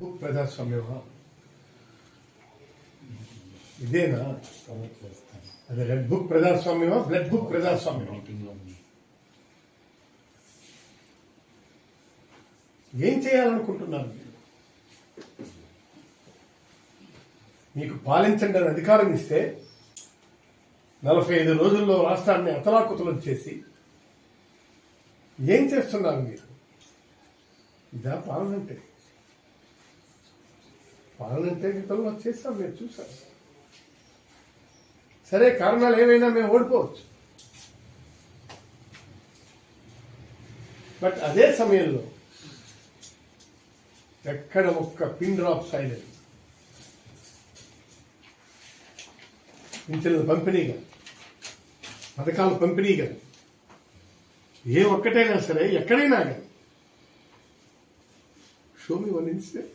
ప్రజాస్వామ్యమా? ఇదేనా? అదే red book ప్రజాస్వామ్యమా? బ్లడ్ బుక్ ప్రజాస్వామ్యమా? ఏం చేయాలనుకుంటున్నారు మీరు? మీకు పాలించండి అని అధికారం ఇస్తే నలభై ఐదు రోజుల్లో రాష్ట్రాన్ని అతలాకుతలం చేసి ఏం చేస్తున్నారు మీరు? ఇదా పాలనంటే పాలన గతంలో చేస్తాం మీరు చూసాం సరే కారణాలు ఏవైనా మేము ఓడిపోవచ్చు. బట్ అదే సమయంలో ఎక్కడ ఒక్క పిన్ డ్రాప్ సైలెన్స్ పింఛన్ల పంపిణీగా పథకాల పంపిణీగా ఏ ఒక్కటైనా సరే ఎక్కడైనా కానీ show me one incident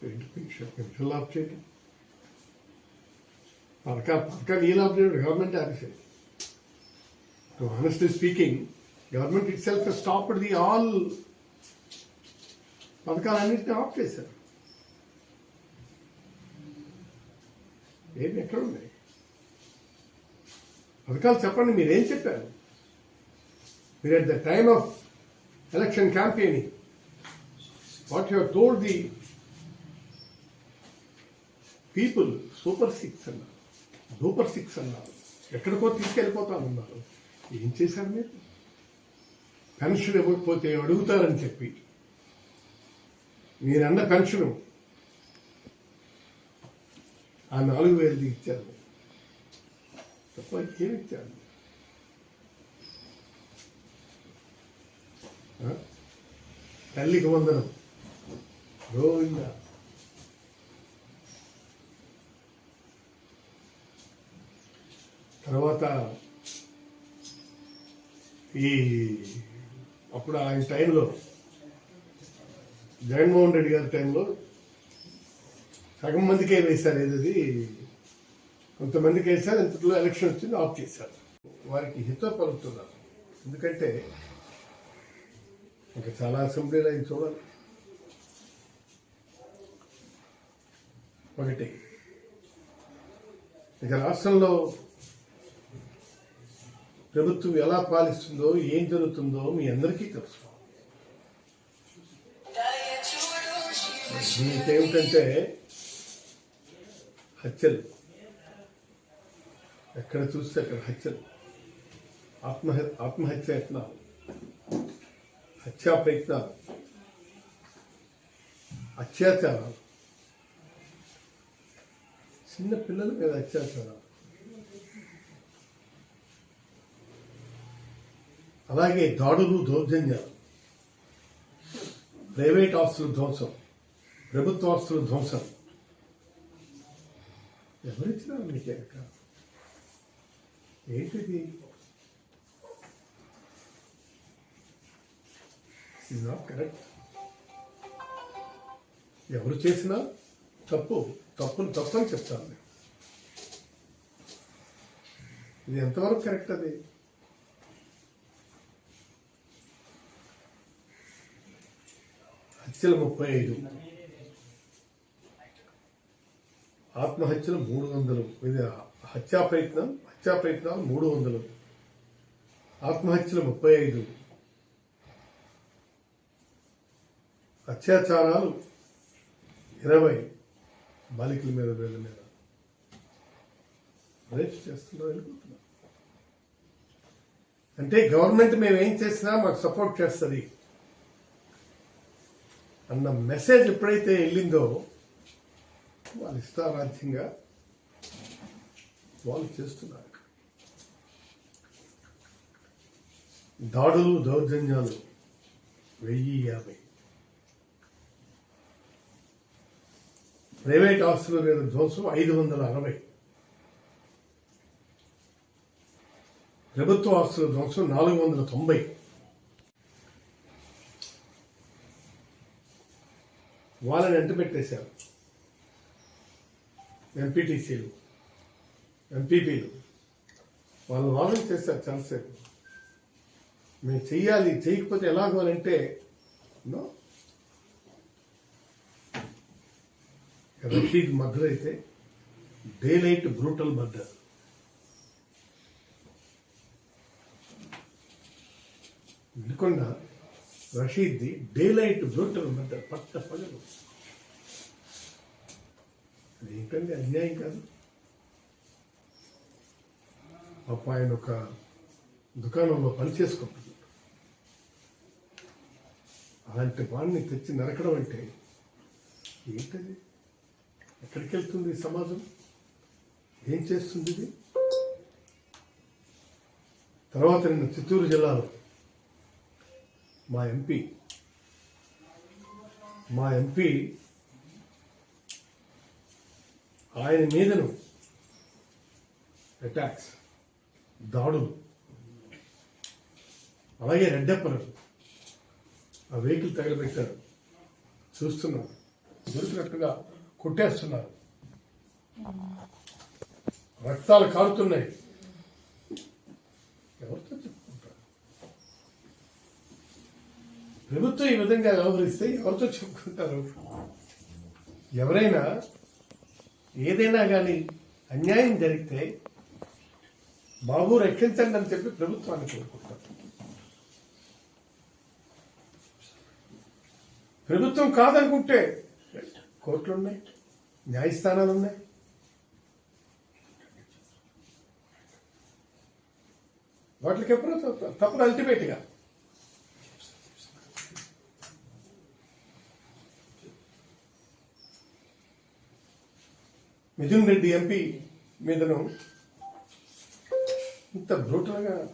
pension Labh చేయడం పథకాలు పథకాలు ఈ లాభ్ చేయడం government ఆఫీసే honestly speaking government itself stopped the all పథకాలన్నింటినీ off చేశారు ఏమి ఎక్కడ ఉన్నాయి పథకాలు చెప్పండి మీరేం చెప్పారు మీరు at the time of election campaigning what you told the people super six అన్నారు. సూపర్ సిక్స్ అన్నారు. ఎక్కడికో తీసుకెళ్ళిపోతామన్నారు ఏం చేశారు మీరు? పెన్షన్ ఇవ్వకపోతే అడుగుతారని చెప్పి. మీరన్న పెన్షన్ ఆ నాలుగు వేలది ఇచ్చారు. తప్ప ఏమి ఇచ్చారు? తల్లికి వందనం. గోవిందా. తర్వాత ఈ అప్పుడు ఆయన టైంలో జగన్మోహన్ రెడ్డి గారి టైంలో సగం మందికే వేశారు ఏదది? కొంతమందికి వేశారు ఇంతలో ఎలక్షన్ వచ్చింది ఆఫ్ చేశారు. వారికి హితో పలుకుతున్నారు. ఎందుకంటే ఇంకా చాలా అసెంబ్లీలు ఆయన చూడాలి. ఒకటి ఇక రాష్ట్రంలో ప్రభుత్వం ఎలా పాలిస్తుందో ఏం జరుగుతుందో మీ అందరికీ తెలుసు. ఏమిటంటే హత్యలు. ఎక్కడ చూస్తే అక్కడ హత్యలు. ఆత్మహ ఆత్మహత్య యత్నాలు. హత్యా ప్రయత్నాలు. అత్యాచారాలు. చిన్న పిల్లల మీద అత్యాచారాలు. అలాగే దాడులు దౌర్జన్యాలు. ప్రైవేట్ ఆస్తులు ధ్వంసం. ప్రభుత్వ ఆస్తులు ధ్వంసం. ఎవరిచ్చినారు మీకు ఎక్క ఏంటిది? కరెక్ట్ ఎవరు చేసినా తప్పు. తప్పును తప్పని చెప్తాను ఇది ఎంతవరకు కరెక్ట్ అది? హత్యలు ముప్పై ఐదు. ఆత్మహత్యలు మూడు వందలు. ఇది హత్యా ప్రయత్నం హత్యా ప్రయత్నాలు మూడు వందలు. ఆత్మహత్యలు ముప్పై ఐదు. అత్యాచారాలు ఇరవై. బాలికల మీద వీళ్ళ మీద. రేపు చేస్తున్నారు వెళ్ళిపోతున్నారు. అంటే గవర్నమెంట్ మేము ఏం చేసినా మాకు సపోర్ట్ చేస్తుంది. అన్న మెసేజ్ ఎప్పుడైతే వెళ్ళిందో వాళ్ళు ఇష్టారాధ్యంగా వాళ్ళు చేస్తున్నారు. దాడులు దౌర్జన్యాలు వెయ్యి యాభై. ప్రైవేట్ ఆస్తుల మీద ధ్వంసం ఐదు వందల అరవై. ప్రభుత్వ ఆస్తుల ధ్వంసం నాలుగు వందల తొంభై. వాళ్ళని ఎంత పెట్టేశారు? ఎంపీటీసీలు ఎంపీపీలు వాళ్ళు వాదన చేశారు చాలాసేపు. మేము చెయ్యాలి చేయకపోతే ఎలాగో అని అంటే రషీద్ మర్డర్ అయితే daylight brutal murder. Vinukonda రషీద్ది డే లైట్ బ్రూటల్ మర్డర్ పట్ట పగలు. అదేంటండి అన్యాయం కాదు. పాప ఆయన ఒక దుకాణంలో పని అలాంటి వాడిని తెచ్చి నరకడం అంటే ఏంటది? ఎక్కడికి వెళ్తుంది ఈ సమాజం? ఏం చేస్తుంది ఇది? తర్వాత నిన్న చిత్తూరు జిల్లాలో మా ఎంపీ. మా ఎంపీ ఆయన మీదను అటాక్స్ దాడులు అలాగే రెడ్డప్పలు ఆ వెహికల్ తగలబెట్టారు. చూస్తున్నారు. దొరికినట్టుగా కొట్టేస్తున్నారు. రక్తాలు కారుతున్నాయి. ఎవరితో చెప్పుకుంటారు ప్రభుత్వం ఈ విధంగా వ్యవహరిస్తే ఎవరితో చెప్పుకుంటారు? ఎవరైనా ఏదైనా కానీ అన్యాయం జరిగితే బాబు రక్షించండి అని చెప్పి ప్రభుత్వాన్ని కోరుకుంటారు. ప్రభుత్వం కాదనుకుంటే కోర్టులు ఉన్నాయి న్యాయస్థానాలు ఉన్నాయి వాటికి ఎప్పుడో తప్పదు తప్పుడు అల్టిమేట్గా మిథున్ రెడ్డి ఎంపీ మీదను ఇంత బ్రూటల్గా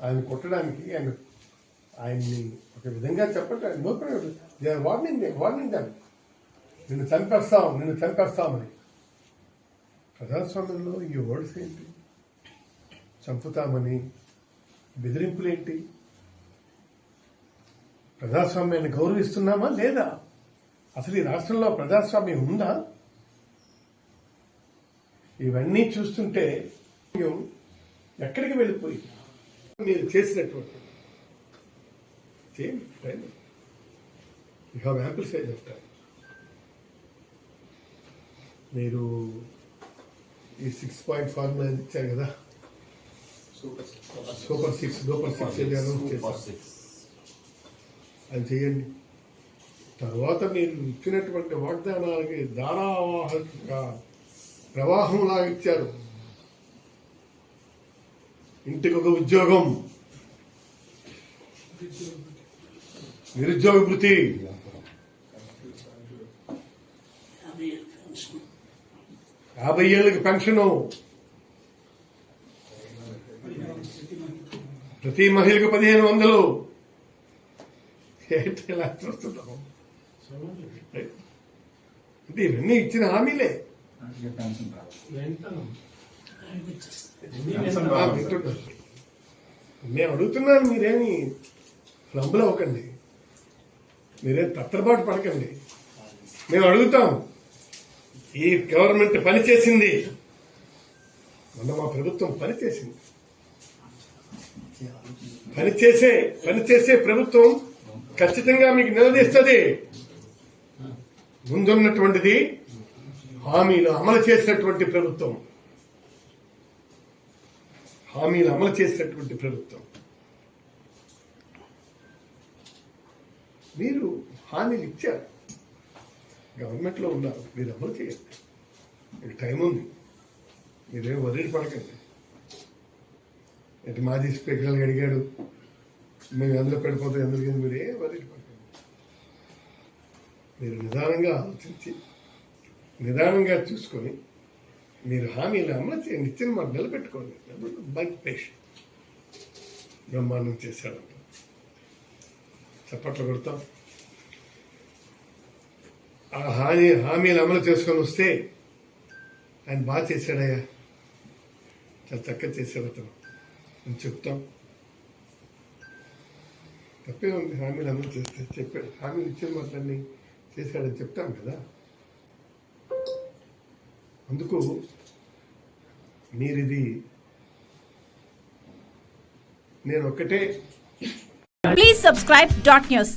ఆయన కొట్టడానికి ఆయన ఆయన్ని ఒక విధంగా చెప్పండి నో వార్నింగ్ వార్నింగ్ దాన్ని నిన్ను చంపేస్తాం నిన్ను చంపేస్తామని ప్రజాస్వామ్యంలో ఈ వర్డ్స్ ఏంటి? చంపుతామని. బెదిరింపులేంటి? ప్రజాస్వామ్యాన్ని గౌరవిస్తున్నామా లేదా? అసలు ఈ రాష్ట్రంలో ప్రజాస్వామ్యం ఉందా? ఇవన్నీ చూస్తుంటే ఎక్కడికి వెళ్ళిపోయి మీరు చేసినటువంటి. You have ample size of time మీరు ఈ సిక్స్ పాయింట్ ఫార్ములా ఇచ్చారు కదా? సూపర్ సిక్స్ సూపర్ సిక్స్ ఏది అనౌన్స్ చేశారు. అది చేయండి. తర్వాత మీరు ఇచ్చినటువంటి వాగ్దానాలకి ధారావాహిక ప్రవాహంలా ఇచ్చారు. ఇంటికి ఒక ఉద్యోగం. నిరుద్యోగ భృతి యాభై ఏళ్ళకి పెన్షను. ప్రతి మహిళకు పదిహేను వందలు. ఏంటి ఇలా అంటే ఇవన్నీ ఇచ్చిన హామీలే. నేను అడుగుతున్నాను మీరేమి ఫ్లంబులు అవ్వకండి. మీరేం తత్తరపాటు పడకండి. మేము అడుగుతాం ఈ గవర్నమెంట్ పనిచేసింది. మొన్న మా ప్రభుత్వం పనిచేసింది. పనిచేసే పనిచేసే ప్రభుత్వం ఖచ్చితంగా మీకు నిలదీస్తుంది. ముందున్నటువంటిది హామీలు అమలు చేసినటువంటి ప్రభుత్వం. హామీలు అమలు చేసినటువంటి ప్రభుత్వం. మీరు హామీలు ఇచ్చారు. గవర్నమెంట్లో ఉన్నారు. మీరు అమలు చేయండి. మీకు టైం ఉంది. మీరేం వదిలి పడకండి. ఇటు మాజీ స్పీకర్ అడిగాడు మేము ఎందులో పడిపోతాం? ఎందుకు? మీరు ఏ వదిలి పడకండి. మీరు నిదానంగా ఆలోచించి నిదానంగా చూసుకొని మీరు హామీలు అమలు చేయండి ఇచ్చిన మాట నిలబెట్టుకోండి. బైక్ పేషెంట్ బ్రహ్మాండం చేశాడంట చప్పట్లు కొడతాం. ఆ హామీ హామీలు అమలు చేసుకొని వస్తే ఆయన బాగా చేశాడయ్యా. చాలా చక్కగా చేశాడు అతను. అని చెప్తాం. తప్పే ఉంది హామీలు అమలు చేస్తే చెప్పాడు. హామీలు ఇచ్చిన మాటలన్నీ చేశాడని చెప్తాం కదా. అందుకు మీరిది నేను ఒకటే ప్లీజ్ సబ్స్క్రైబ్ డాట్ న్యూస్